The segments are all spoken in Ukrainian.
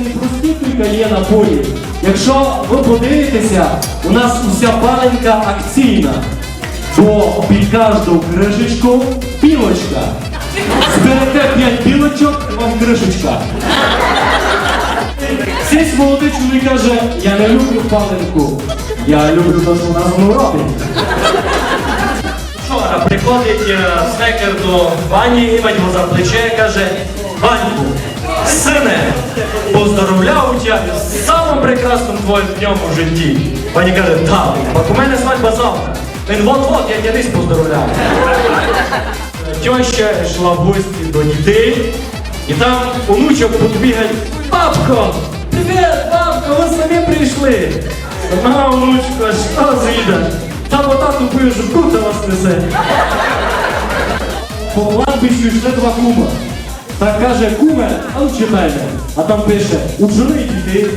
не прості тільки є напої. Якщо ви подивитеся, у нас уся паленька акційна. Бо під кожну кришечку пілочка. Зберете 5 пілочок, вам кришечка. Цей молодий чоловік каже, я не люблю паленку. Я люблю те, що вона зі мною робить. Вчора приходить е, свекер до імать його за плече каже, Ваньку, сине, поздоровляю тебе з самим прекрасним твоїм днем у житті. Ваня каже, так, бо у мене свадьба завтра. Він вот-вот, я тебе десь поздоровляю. Теща йшла в гості до дітей, і там онучок підбігає, бабко, привіт, бабко, ви самі прийшли. На, онучко, що звіда? Та бо тату пише, куди вас несе. По кладбищу йшли два кума. Так каже, куме, а ну читайте. А там пише, у діти,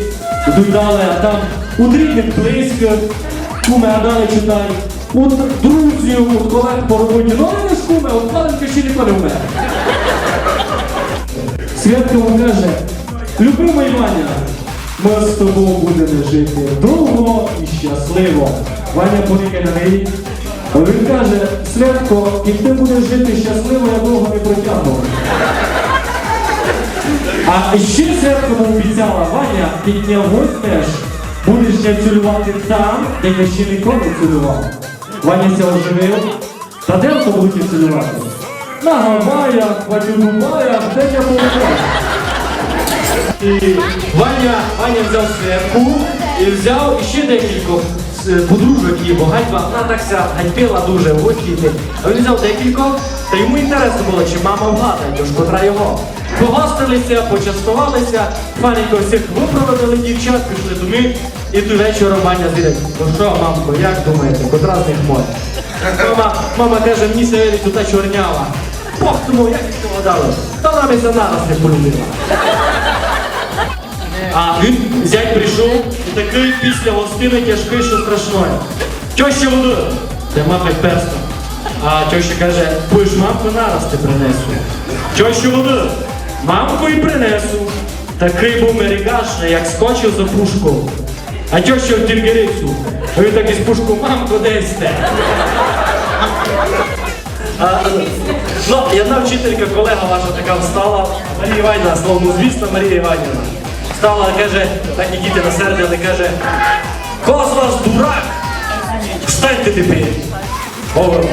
йдуть далі, а там у рідних близько. Куме, а далі читай. От друзів, от колег по роботі. Ну не ж куме, от паленька ще ніколи вмер. Святка йому каже, любимий Ваня, ми з тобою будемо жити довго і щасливо. Ваня порікає на неї. Він каже, Святко, і ти будеш жити щасливо, я довго не протягну. А ще Святко йому обіцяла, Ваня, піднявось теж. Будеш ще цілювати там, де я ще ніколи не цілював. Ваня ся оживив. Та де будуть цілювати? На Гаваях, в Дубаях, де я. І Ваня, Ваня взяв святку і взяв ще декілька е, подружок її, бо гатьба, вона так ся гатьпила дуже в гості. А він взяв декілька, та йому інтересно було, чи мама вгадає, тож котра його. Погостилися, почастувалися, фаненько всіх випроводили дівчат, пішли до них, і ту вечором Ваня зірять. Ну що, мамко, як думаєте, котра з них може? Мама, мама каже, мені сьогодні та чорнява. Бог тому, як їх вгадали? Та вона мене нараз не полюбила. А він зять прийшов і такий після гостини тяжкий, що страшної. Тьоща води, де махать перстом. А тьоща каже, будеш мамку нараз ти принесу. Тьоща води, мамку і принесу. Такий був мерігашний, як скочив за пушку. А тьоща в тільгерицю. А він так із пушку, мамко, де сте? А, ну, і одна вчителька, колега ваша така встала, Марія Іванівна, словно звісно, Марія Іванівна. Встала, каже, так і діти насердили, каже, з вас дурак? Встаньте тепер.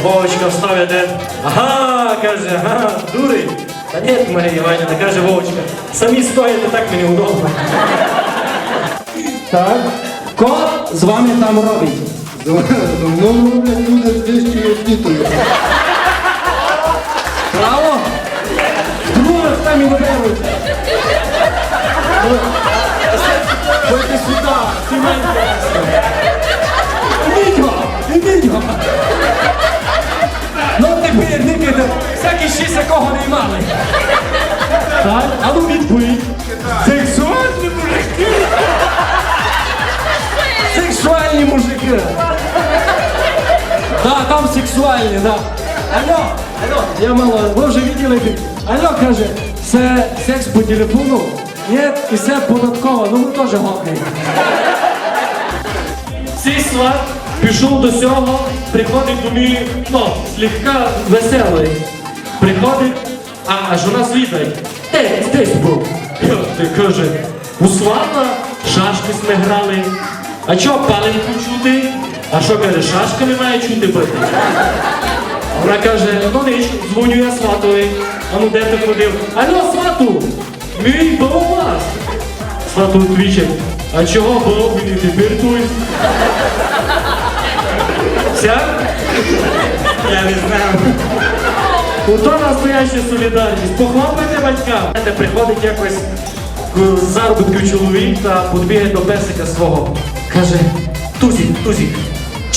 Вовочка встав один. Ага, каже, ага, дурень. Та ні, Марія Іванівна, каже Вовочка, самі стоїте, так мені удобно. Так. Ко з вами там робить? Давно роблять люди з вищою освітою. Право? Друге там і виберуть. Ходьте сюди, сімейка. Да. Алло, алло, я мало, ви вже виділи? Алло, каже, це секс по телефону? Ні, і це податково, ну ми теж гокаємо. Цей пішов до сього, приходить до мене, ну, слегка веселий. Приходить, а, а жона звідає, де десь був? Ти каже, у свата шашки ми грали. А чого паленьку чути? А що каже, шашками має чути бити? Вона каже, ну ніч, дзвоню я сватові. А ну де ти ходив? Алло, свату! Мій був. Свату відвічать, а чого був він і тепер тут? Вся? Я не знаю. Ото настояща солідарність. Похлопайте батькам. Знаєте, Приходить якось к заробітку чоловік та підбігає до песика свого. Каже, Тузік, Тузік,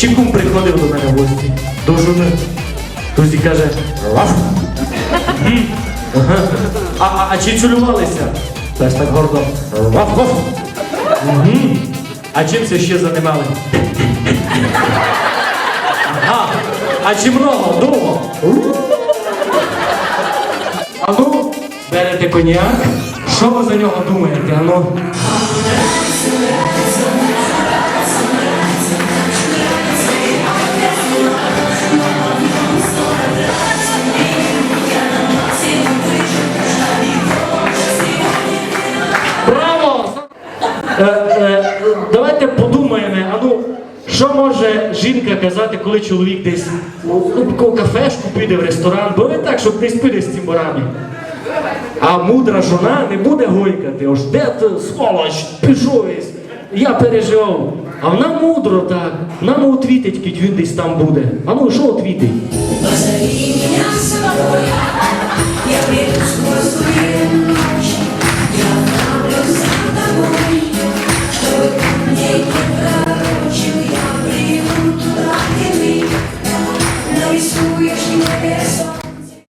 чи кум приходив до мене в гості? До жони. Тузік каже, Раф. «Мгм. Ага. А, а, а чи цілювалися? Пес так гордо. Раф. Мгм. А чим це ще займали? Ага. А чи много? Довго? А ну, берете коньяк, Що ви за нього думаєте? Ну? Що може жінка казати, коли чоловік десь в кафешку піде в ресторан, бо не так, щоб не спити з цим борами. А мудра жона не буде гойкати, ось де ти, сволоч, пішов я переживав. А вона мудро так, нам отвітить, кіть він десь там буде. А ну що отвітить? Позови меня с собой,